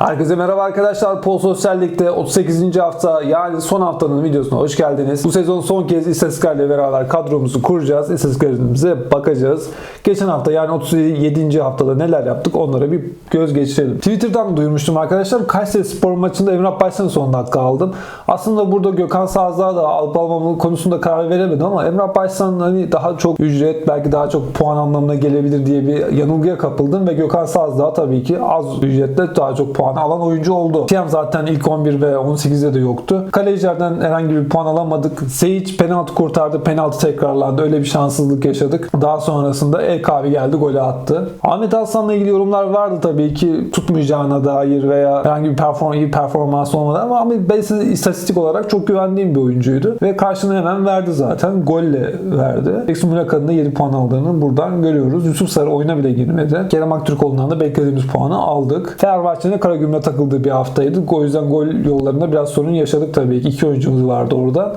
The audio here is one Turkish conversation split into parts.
Herkese merhaba arkadaşlar. Pol Sosyallik'te 38. hafta yani son haftanın videosuna hoş geldiniz. Bu sezon son kez istatistiklerle beraber kadromuzu kuracağız. İstatistiklerimize bakacağız. Geçen hafta yani 37. haftada neler yaptık onlara bir göz geçirelim. Twitter'dan duyurmuştum arkadaşlar. Kayseri Spor maçında Emrah Başsan'ı son dakika aldım. Aslında burada Gökhan Sazlığa da alıp almamı konusunda karar veremedim ama Emrah Başsan hani daha çok ücret belki daha çok puan anlamına gelebilir diye bir yanılgıya kapıldım ve Gökhan Sazlığa tabii ki az ücretle daha çok puan alan oyuncu oldu. Tiam zaten ilk 11 ve 18'de de yoktu. Kalecilerden herhangi bir puan alamadık. Seyic penaltı kurtardı. Penaltı tekrarlandı. Öyle bir şanssızlık yaşadık. Daha sonrasında Ekavi geldi golü attı. Ahmet Hasan'la ilgili yorumlar vardı tabii ki tutmayacağına dair veya herhangi bir perform iyi performans olmadı ama Ahmet Bey istatistik olarak çok güvendiğim bir oyuncuydu. Ve karşını hemen verdi zaten. Golle verdi. Eksu Mülaka'nın da 7 puan aldığını buradan görüyoruz. Yusuf Sarı oyuna bile girmedi. Kerem Aktürkoğlu'ndan da beklediğimiz puanı aldık. Fenerbahçe'nin Karagümrük'e takıldığı bir haftaydı. O yüzden gol yollarında biraz sorun yaşadık tabii ki. İki oyuncumuz vardı orada.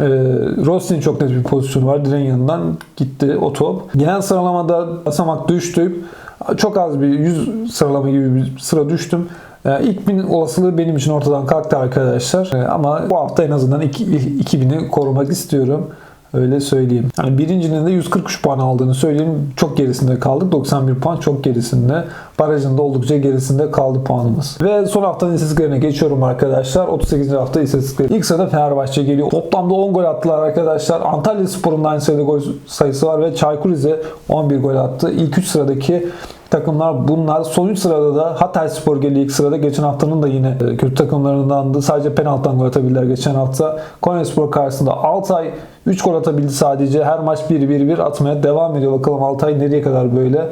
Ee, Rossi'nin çok net bir pozisyonu var. Direğin yanından gitti o top. Genel sıralamada basamak düştü. Çok az bir 100 sıralama gibi bir sıra düştüm. Ee, ilk bin olasılığı benim için ortadan kalktı arkadaşlar. Ee, ama bu hafta en azından 2000'i korumak istiyorum. Öyle söyleyeyim. Yani birincinin de 143 puan aldığını söyleyeyim. Çok gerisinde kaldık. 91 puan çok gerisinde. Barajın da oldukça gerisinde kaldı puanımız. Ve son haftanın istatistiklerine geçiyorum arkadaşlar. 38. hafta istatistikleri. İlk sırada Fenerbahçe geliyor. Toplamda 10 gol attılar arkadaşlar. Antalya Spor'un aynı sayıda gol sayısı var ve Çaykur Rize 11 gol attı. İlk 3 sıradaki takımlar bunlar. Son 3 sırada da Hatay Spor geliyor ilk sırada. Geçen haftanın da yine e, kötü takımlarındandı. Sadece penaltıdan gol atabildiler geçen hafta. Konya Spor karşısında Altay 3 gol atabildi sadece. Her maç 1-1-1 atmaya devam ediyor. Bakalım Altay nereye kadar böyle.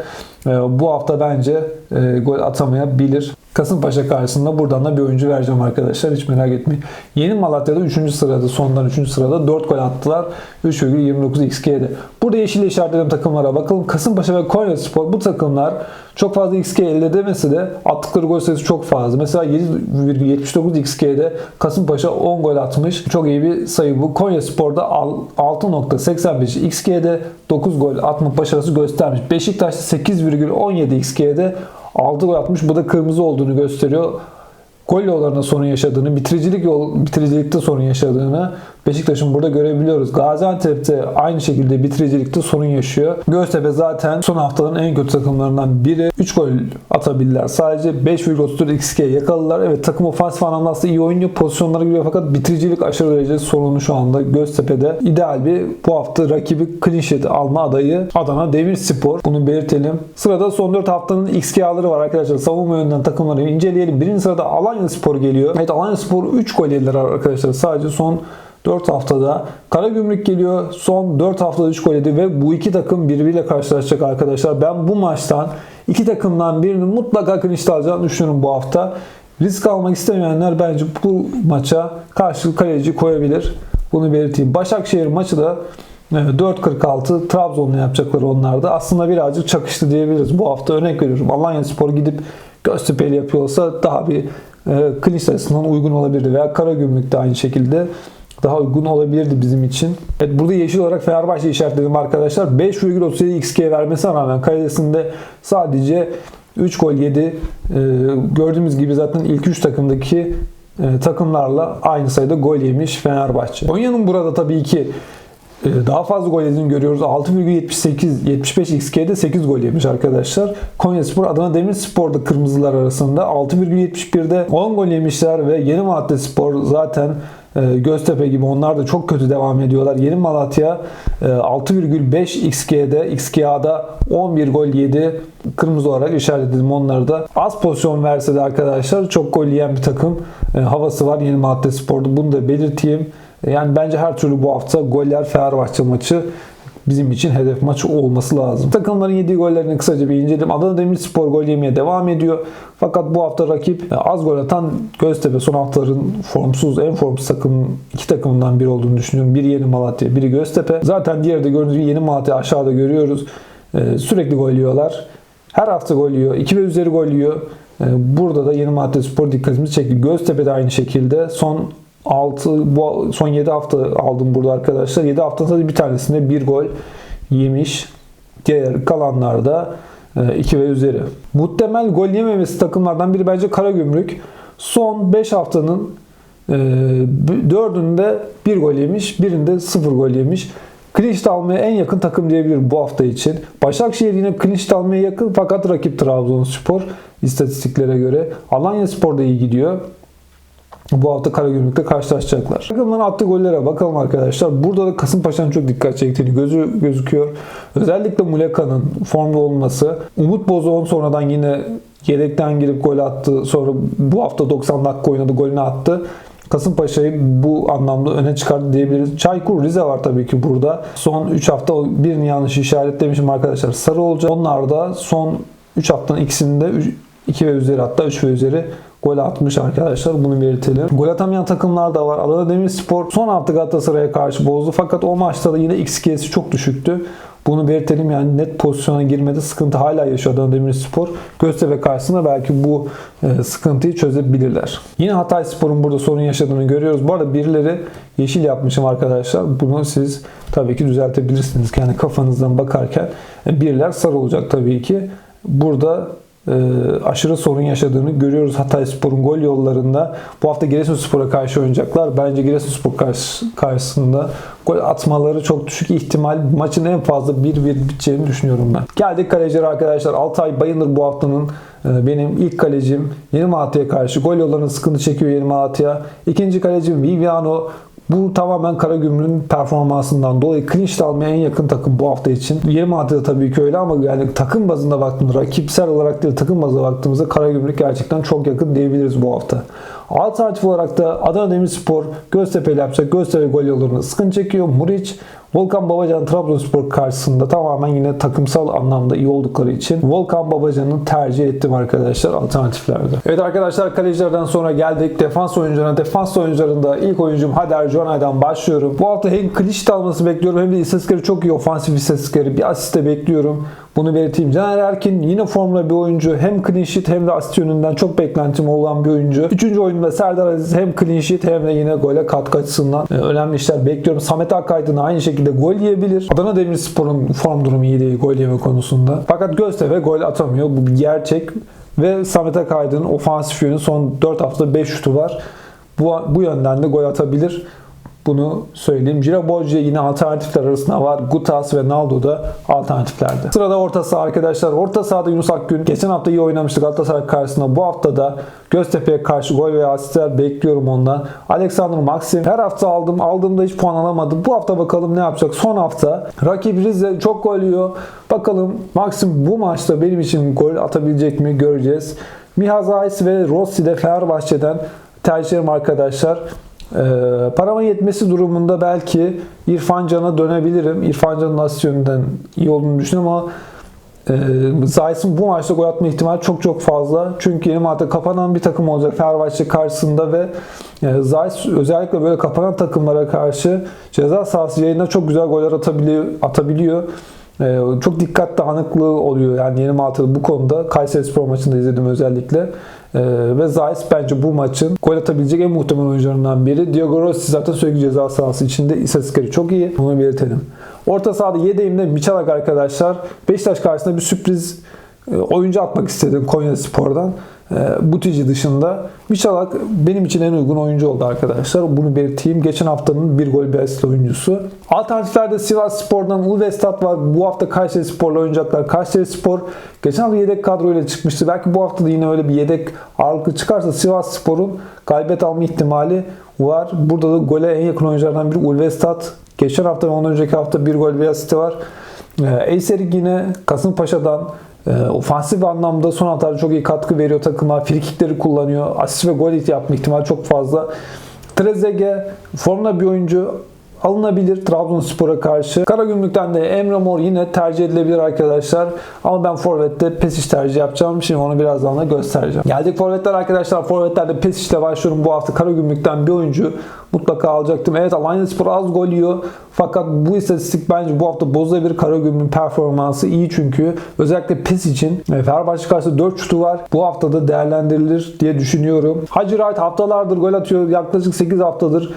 E, Bu hafta bence e, gol atamayabilir. Kasımpaşa karşısında buradan da bir oyuncu vereceğim arkadaşlar. Hiç merak etmeyin. Yeni Malatya'da 3. sırada, sondan 3. sırada 4 gol attılar. 3,29 XG'de. Burada yeşil işaretlediğim takımlara bakalım. Kasımpaşa ve Konya Spor bu takımlar çok fazla XG elde edemese de attıkları gol sayısı çok fazla. Mesela 7,79 XG'de Kasımpaşa 10 gol atmış. Çok iyi bir sayı bu. Konya Spor'da 6.85 XG'de 9 gol atma başarısı göstermiş. Beşiktaş'ta 8,17 XG'de 6 gol atmış. Bu da kırmızı olduğunu gösteriyor. Gol yollarında sorun yaşadığını, bitiricilik yol, bitiricilikte sorun yaşadığını Beşiktaş'ın burada görebiliyoruz. Gaziantep'te aynı şekilde bitiricilikte sorun yaşıyor. Göztepe zaten son haftaların en kötü takımlarından biri. 3 gol atabildiler. Sadece 5,34 XG yakaladılar. Evet takım ofansif anlamda aslında iyi oynuyor. Pozisyonlara giriyor fakat bitiricilik aşırı derece sorunu şu anda Göztepe'de. İdeal bir bu hafta rakibi clean sheet alma adayı Adana Demirspor. Bunu belirtelim. Sırada son 4 haftanın XG'ları var arkadaşlar. Savunma yönünden takımları inceleyelim. Birinci sırada Alanya Spor geliyor. Evet Alanya Spor 3 gol yediler arkadaşlar. Sadece son 4 haftada. Karagümrük geliyor. Son 4 haftada 3 gol yedi ve bu iki takım birbiriyle karşılaşacak arkadaşlar. Ben bu maçtan iki takımdan birinin mutlaka clinch alacağını düşünüyorum bu hafta. Risk almak istemeyenler bence bu maça karşı kaleci koyabilir. Bunu belirteyim. Başakşehir maçı da 4.46 Trabzon'la yapacakları onlarda. Aslında birazcık çakıştı diyebiliriz. Bu hafta örnek veriyorum. Alanya Spor gidip Göztepe'li yapıyorsa daha bir e, clinch açısından uygun olabilirdi. Veya Karagümrük de aynı şekilde daha uygun olabilirdi bizim için. Evet burada yeşil olarak Fenerbahçe işaretledim arkadaşlar. 5,37 XG vermesine rağmen kalesinde sadece 3 gol yedi. Ee, gördüğümüz gibi zaten ilk 3 takımdaki e, takımlarla aynı sayıda gol yemiş Fenerbahçe. Konya'nın burada tabii ki e, daha fazla gol yediğini görüyoruz. 6,78 75 XG'de 8 gol yemiş arkadaşlar. Konyaspor Adana Demirspor'da kırmızılar arasında 6,71'de 10 gol yemişler ve Yeni Malatya Spor zaten Göztepe gibi onlar da çok kötü devam ediyorlar. Yeni Malatya e, 6,5 XG'de XGA'da 11 gol yedi. Kırmızı olarak işaretledim onları da. Az pozisyon verse de arkadaşlar çok gol yiyen bir takım e, havası var Yeni Malatya Spor'da. Bunu da belirteyim. Yani bence her türlü bu hafta goller Fenerbahçe maçı bizim için hedef maçı olması lazım. Takımların yediği gollerini kısaca bir inceledim. Adana Demirspor gol yemeye devam ediyor. Fakat bu hafta rakip az gol atan Göztepe son haftaların formsuz, en formsuz takım iki takımından biri olduğunu düşünüyorum. Biri Yeni Malatya, biri Göztepe. Zaten diğeri de gördüğünüz gibi Yeni Malatya aşağıda görüyoruz. Ee, sürekli gol yiyorlar. Her hafta gol yiyor. 2 ve üzeri gol yiyor. Ee, burada da Yeni Malatya Spor dikkatimizi çekti. Göztepe de aynı şekilde. Son 6 bu son 7 hafta aldım burada arkadaşlar. 7 haftada bir tanesinde bir gol yemiş. Diğer kalanlarda 2 ve üzeri. Muhtemel gol yememesi takımlardan biri bence Karagümrük. Son 5 haftanın e, dördünde 1 gol yemiş, birinde 0 gol yemiş. Sheet almaya en yakın takım diyebilir bu hafta için. Başakşehir yine sheet almaya yakın fakat rakip Trabzonspor istatistiklere göre. Alanya Spor da iyi gidiyor. Bu hafta Karagümrük'te karşılaşacaklar. Takımların attığı gollere bakalım arkadaşlar. Burada da Kasımpaşa'nın çok dikkat çektiğini gözü gözüküyor. Özellikle Muleka'nın formda olması. Umut Bozok'un sonradan yine yedekten girip gol attı. Sonra bu hafta 90 dakika oynadı, golünü attı. Kasımpaşa'yı bu anlamda öne çıkardı diyebiliriz. Çaykur Rize var tabii ki burada. Son 3 hafta birini yanlış işaretlemişim arkadaşlar. Sarı olacak. Onlar da son 3 haftanın ikisinde 2 ve üzeri hatta 3 ve üzeri gol atmış arkadaşlar. Bunu belirtelim. Gol atamayan takımlar da var. Adana Demirspor son hafta Galatasaray'a karşı bozdu. Fakat o maçta da yine XG'si çok düşüktü. Bunu belirtelim yani net pozisyona girmede sıkıntı hala yaşıyor Adana Demirspor. Göztepe karşısında belki bu e, sıkıntıyı çözebilirler. Yine Hatay Spor'un burada sorun yaşadığını görüyoruz. Bu arada birileri yeşil yapmışım arkadaşlar. Bunu siz tabii ki düzeltebilirsiniz. Yani kafanızdan bakarken e, biriler sarı olacak tabii ki. Burada aşırı sorun yaşadığını görüyoruz Hatay Spor'un gol yollarında. Bu hafta Giresunspor'a karşı oynayacaklar. Bence Giresunspor karşı, karşısında gol atmaları çok düşük ihtimal. Maçın en fazla 1-1 biteceğini düşünüyorum ben. Geldik kalecilere arkadaşlar. Altay Bayındır bu haftanın e, benim ilk kalecim Yeni Malatya'ya karşı gol yollarında sıkıntı çekiyor Yeni Malatya. İkinci kalecim Viviano bu tamamen Karagümrük'ün performansından dolayı sheet almaya en yakın takım bu hafta için. Yeni Malatya'da tabii ki öyle ama yani takım bazında baktığımızda, rakipsel olarak değil takım bazında baktığımızda Karagümrük gerçekten çok yakın diyebiliriz bu hafta. Alternatif olarak da Adana Demirspor Göztepe ile yapacak. Göztepe gol yollarını sıkıntı çekiyor. Muriç Volkan Babacan Trabzonspor karşısında tamamen yine takımsal anlamda iyi oldukları için Volkan Babacan'ı tercih ettim arkadaşlar alternatiflerde. Evet arkadaşlar kalecilerden sonra geldik defans oyuncularına. Defans oyuncularında ilk oyuncum Hader Jonay'dan başlıyorum. Bu hafta hem klişit alması bekliyorum hem de istatistikleri çok iyi ofansif istatistikleri. Bir asiste bekliyorum. Bunu belirteyim. Caner Erkin yine formda bir oyuncu. Hem clean sheet hem de asist yönünden çok beklentim olan bir oyuncu. Üçüncü oyunda Serdar Aziz hem clean sheet hem de yine gole katkı açısından e, önemli işler bekliyorum. Samet Akaydın aynı şekilde gol yiyebilir. Adana Demirspor'un form durumu iyi değil gol yeme konusunda. Fakat Göztepe gol atamıyor. Bu bir gerçek. Ve Samet Akaydın'ın ofansif yönü son 4 haftada 5 şutu var. Bu, bu yönden de gol atabilir. Bunu söyleyeyim. Ciro Borgia yine alternatifler arasında var. Gutas ve Naldo da alternatiflerde. Sırada orta saha arkadaşlar. Orta sahada Yunus Akgün. Geçen hafta iyi oynamıştı Galatasaray karşısında. Bu hafta da Göztepe'ye karşı gol veya asistler bekliyorum ondan. Alexander Maxim. Her hafta aldım. Aldığımda hiç puan alamadım. Bu hafta bakalım ne yapacak. Son hafta rakip Rize çok gol yiyor. Bakalım Maxim bu maçta benim için gol atabilecek mi göreceğiz. Miha Zayis ve Rossi de Fenerbahçe'den tercihlerim arkadaşlar. Ee, parama yetmesi durumunda belki İrfan Can'a dönebilirim. İrfan Can'ın asist yönünden iyi olduğunu düşünüyorum ama e, Zayt'ın bu maçta gol atma ihtimali çok çok fazla. Çünkü yeni maçta kapanan bir takım olacak Fenerbahçe karşısında ve e, Zayt özellikle böyle kapanan takımlara karşı ceza sahası yayında çok güzel goller atabiliyor. atabiliyor. E, çok dikkat dağınıklığı oluyor yani yeni Malatya'da bu konuda. Kayseri Spor maçında izledim özellikle. Ee, ve Zayis bence bu maçın gol atabilecek en muhtemel oyuncularından biri. Diogo Rossi zaten sürekli ceza sahası içinde istatistikleri çok iyi. Bunu belirtelim. Orta sahada yedeğimde Michalak arkadaşlar. Beşiktaş karşısında bir sürpriz oyuncu atmak istedim Konya Spor'dan. E, Butici dışında Michalak benim için en uygun oyuncu oldu arkadaşlar. Bunu belirteyim. Geçen haftanın bir gol bir asist oyuncusu. Alternatiflerde Sivas Spor'dan Ulvestat var. Bu hafta Kayseri Spor'la oynayacaklar. Kayseri Spor geçen hafta yedek kadroyla çıkmıştı. Belki bu hafta da yine öyle bir yedek ağırlıklı çıkarsa Sivas Spor'un galibiyet alma ihtimali var. Burada da gole en yakın oyunculardan biri Ulvestat. Geçen hafta ve ondan önceki hafta bir gol bir asisti var. Eyserik yine Kasımpaşa'dan ofansif anlamda son haftalarda çok iyi katkı veriyor takıma. Frikikleri kullanıyor. Asist ve gol yapma ihtimali çok fazla. Trezeguet formda bir oyuncu alınabilir Trabzonspor'a karşı. Karagümrük'ten de Emre Mor yine tercih edilebilir arkadaşlar. Ama ben Forvet'te Pesic tercih yapacağım. Şimdi onu birazdan da göstereceğim. Geldik Forvetler arkadaşlar. Forvetler'de Pesic'le başlıyorum. Bu hafta Karagümrük'ten bir oyuncu mutlaka alacaktım. Evet Alanya Spor az gol yiyor. Fakat bu istatistik bence bu hafta bozabilir. Karagümrük'ün performansı iyi çünkü. Özellikle PES için Fenerbahçe karşısında 4 şutu var. Bu haftada değerlendirilir diye düşünüyorum. Hacı Wright haftalardır gol atıyor. Yaklaşık 8 haftadır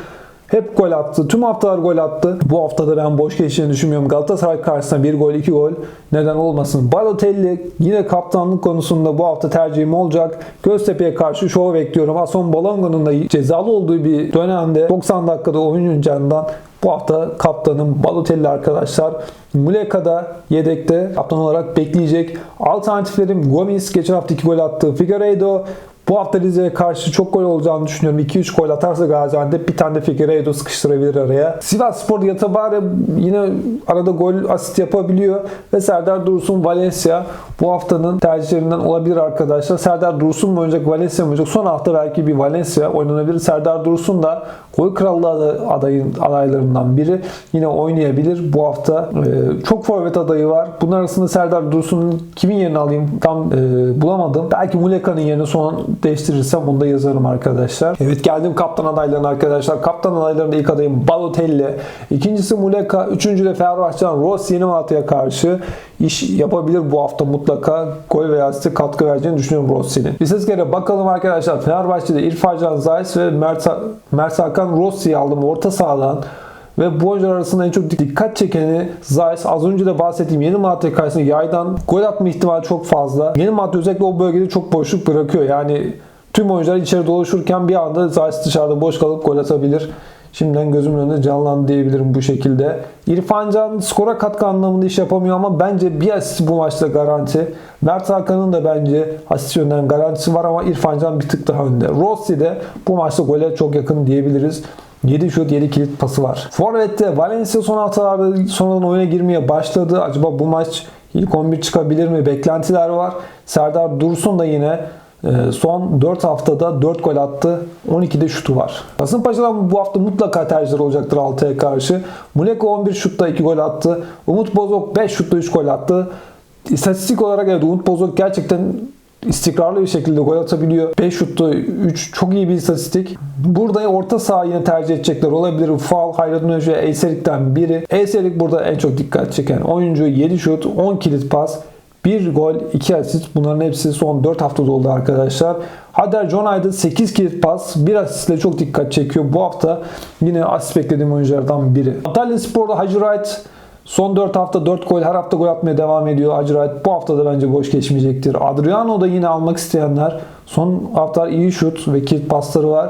Hep gol attı. Tüm haftalar gol attı. Bu haftada ben boş geçeceğini düşünmüyorum. Galatasaray karşısında bir gol, iki gol neden olmasın. Balotelli yine kaptanlık konusunda bu hafta tercihim olacak. Göztepe'ye karşı şov bekliyorum. Ason Balongo'nun da cezalı olduğu bir dönemde 90 dakikada oyuncağından bu hafta kaptanım Balotelli arkadaşlar. Muleka da yedekte kaptan olarak bekleyecek. Alternatiflerim Gomis geçen hafta 2 gol attı. Figueiredo bu hafta Rize'ye karşı çok gol olacağını düşünüyorum. 2-3 gol atarsa Gaziantep bir tane de Figueiredo sıkıştırabilir araya. Sivas Spor Yatabare yine arada gol asist yapabiliyor. Ve Serdar Dursun Valencia bu haftanın tercihlerinden olabilir arkadaşlar. Serdar Dursun mu oynayacak Valencia mı oynayacak? Son hafta belki bir Valencia oynanabilir. Serdar Dursun da gol krallığı adayın, adaylarından biri. Yine oynayabilir bu hafta. Ee, çok forvet adayı var. Bunun arasında Serdar Dursun'un kimin yerini alayım tam e, bulamadım. Belki Muleka'nın yerini son değiştirirsem bunu da yazarım arkadaşlar. Evet geldim kaptan adaylarına arkadaşlar. Kaptan adaylarında ilk adayım Balotelli. İkincisi Muleka. Üçüncü de Fenerbahçe'den Ross Yeni Malatya'ya karşı iş yapabilir bu hafta mutlaka. Gol veya asiste katkı vereceğini düşünüyorum Rossi'nin. İstatistiklere bakalım arkadaşlar. Fenerbahçe'de İrfan Can Zayis ve Mert, Mert Hakan Rossi'yi aldım orta sahadan. Ve bu oyuncular arasında en çok dikkat çekeni Zayis. Az önce de bahsettiğim Yeni Malatya karşısında yaydan gol atma ihtimali çok fazla. Yeni Malatya özellikle o bölgede çok boşluk bırakıyor. Yani tüm oyuncular içeri dolaşırken bir anda Zayis dışarıda boş kalıp gol atabilir. Şimdiden gözümün önünde canlandı diyebilirim bu şekilde. İrfan Can skora katkı anlamında iş yapamıyor ama bence bir asist bu maçta garanti. Mert Hakan'ın da bence asist yönden garantisi var ama İrfan Can bir tık daha önde. Rossi de bu maçta gole çok yakın diyebiliriz. 7 şut 7 kilit pası var. Forvet'te Valencia son haftalarda sonradan oyuna girmeye başladı. Acaba bu maç ilk 11 çıkabilir mi? Beklentiler var. Serdar Dursun da yine e, son 4 haftada 4 gol attı. 12'de şutu var. Kasımpaşa'dan bu hafta mutlaka tercihler olacaktır Altay'a karşı. Muleka 11 şutta 2 gol attı. Umut Bozok 5 şutta 3 gol attı. İstatistik olarak evet Umut Bozok gerçekten istikrarlı bir şekilde gol atabiliyor. 5 şutta 3 çok iyi bir istatistik. Burada orta saha yine tercih edecekler olabilir. Faul, Hayrettin Hoca ve Eyserik'ten biri. Eyserik burada en çok dikkat çeken oyuncu. 7 şut, 10 kilit pas. 1 gol, 2 asist. Bunların hepsi son 4 haftada oldu arkadaşlar. Hader John Aydın 8 kilit pas, 1 asistle çok dikkat çekiyor. Bu hafta yine asist beklediğim oyunculardan biri. Antalya Spor'da Hacı Wright Son 4 hafta 4 gol her hafta gol atmaya devam ediyor. Acırayt bu hafta da bence boş geçmeyecektir. Adriano da yine almak isteyenler son haftalar iyi şut ve kilit pasları var.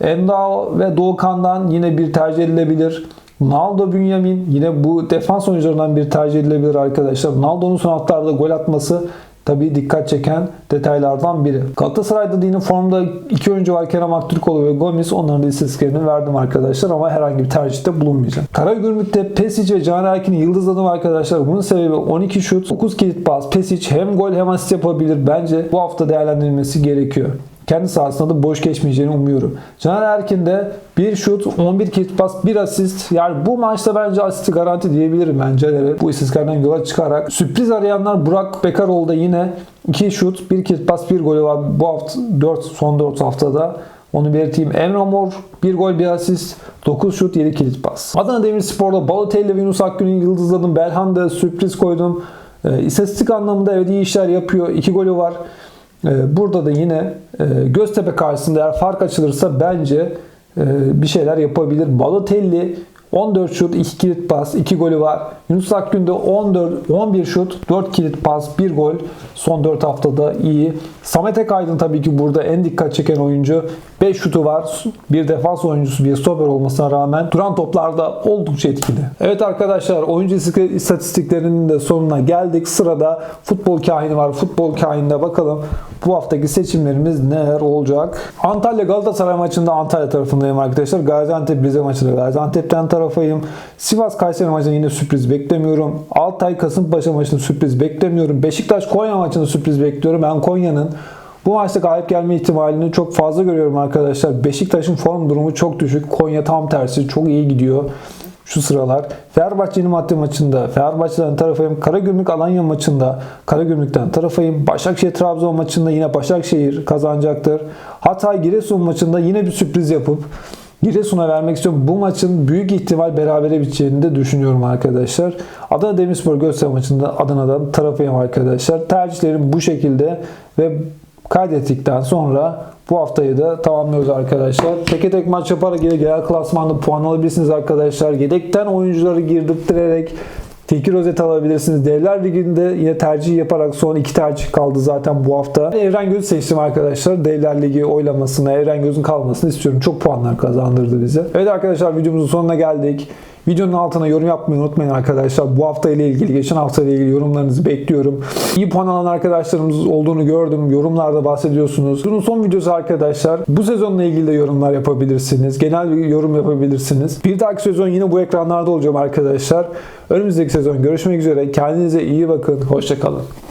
Endao ve Doğukan'dan yine bir tercih edilebilir. Naldo Bünyamin yine bu defans oyuncularından bir tercih edilebilir arkadaşlar. Naldo'nun son haftalarda gol atması tabii dikkat çeken detaylardan biri. Galatasaray'da da yine formda iki oyuncu var Kerem Aktürkoğlu ve Gomis. Onların da istatistiklerini verdim arkadaşlar ama herhangi bir tercihte bulunmayacağım. Karagümrük'te Pesic ve Caner Erkin'i yıldızladım arkadaşlar. Bunun sebebi 12 şut, 9 kilit pas. Pesic hem gol hem asist yapabilir. Bence bu hafta değerlendirilmesi gerekiyor kendi sahasında da boş geçmeyeceğini umuyorum. Caner Erkin de 1 şut, 11 kilit pas, 1 asist. Yani bu maçta bence asisti garanti diyebilirim bence. Bu istatistiklerden yola çıkarak. Sürpriz arayanlar Burak Bekaroğlu da yine 2 şut, 1 kilit pas, 1 golü var. Bu hafta 4 son 4 haftada. Onu belirteyim. Emre Mor 1 gol 1 asist 9 şut 7 kilit pas. Adana Demirspor'da Balotelli ve Yunus Akgün'ü yıldızladım. Belhanda'ya sürpriz koydum. E, istatistik anlamında evet iyi işler yapıyor. 2 golü var. Ee, burada da yine e, Göztepe karşısında eğer fark açılırsa bence e, bir şeyler yapabilir. Balotelli 14 şut, 2 kilit pas, 2 golü var. Yunus Akgün de 14, 11 şut, 4 kilit pas, 1 gol. Son 4 haftada iyi. Samet Ekaydın tabii ki burada en dikkat çeken oyuncu. 5 şutu var. Bir defans oyuncusu, bir stoper olmasına rağmen duran toplarda oldukça etkili. Evet arkadaşlar oyuncu istatistiklerinin de sonuna geldik. Sırada futbol kahini var. Futbol kahinine bakalım. Bu haftaki seçimlerimiz neler olacak? Antalya Galatasaray maçında Antalya tarafındayım arkadaşlar. Gaziantep Rize maçında Gaziantep'ten tarafayım. Sivas Kayseri maçında yine sürpriz beklemiyorum. Altay Kasımpaşa maçında sürpriz beklemiyorum. Beşiktaş Konya maçında sürpriz bekliyorum. Ben Konya'nın bu maçta galip gelme ihtimalini çok fazla görüyorum arkadaşlar. Beşiktaş'ın form durumu çok düşük. Konya tam tersi çok iyi gidiyor şu sıralar. Fenerbahçe'nin madde maçında, Fenerbahçe'den tarafayım. Karagümrük Alanya maçında, Karagümrük'ten tarafayım. Başakşehir Trabzon maçında yine Başakşehir kazanacaktır. Hatay Giresun maçında yine bir sürpriz yapıp Giresun'a vermek istiyorum. Bu maçın büyük ihtimal berabere biteceğini de düşünüyorum arkadaşlar. Adana Demirspor Göztepe maçında Adana'dan tarafıyım arkadaşlar. Tercihlerim bu şekilde ve kaydettikten sonra bu haftayı da tamamlıyoruz arkadaşlar. Teke tek maç yaparak yine genel klasmanda puan alabilirsiniz arkadaşlar. Yedekten oyuncuları girdirterek Tekir rozet alabilirsiniz. Devler Ligi'nde yine tercih yaparak son iki tercih kaldı zaten bu hafta. Evren Göz'ü seçtim arkadaşlar. Devler Ligi oylamasına Evren Göz'ün kalmasını istiyorum. Çok puanlar kazandırdı bize. Evet arkadaşlar videomuzun sonuna geldik. Videonun altına yorum yapmayı unutmayın arkadaşlar. Bu hafta ile ilgili, geçen hafta ile ilgili yorumlarınızı bekliyorum. İyi puan alan arkadaşlarımız olduğunu gördüm. Yorumlarda bahsediyorsunuz. Bunun son videosu arkadaşlar. Bu sezonla ilgili de yorumlar yapabilirsiniz. Genel bir yorum yapabilirsiniz. Bir dahaki sezon yine bu ekranlarda olacağım arkadaşlar. Önümüzdeki sezon görüşmek üzere. Kendinize iyi bakın. Hoşçakalın.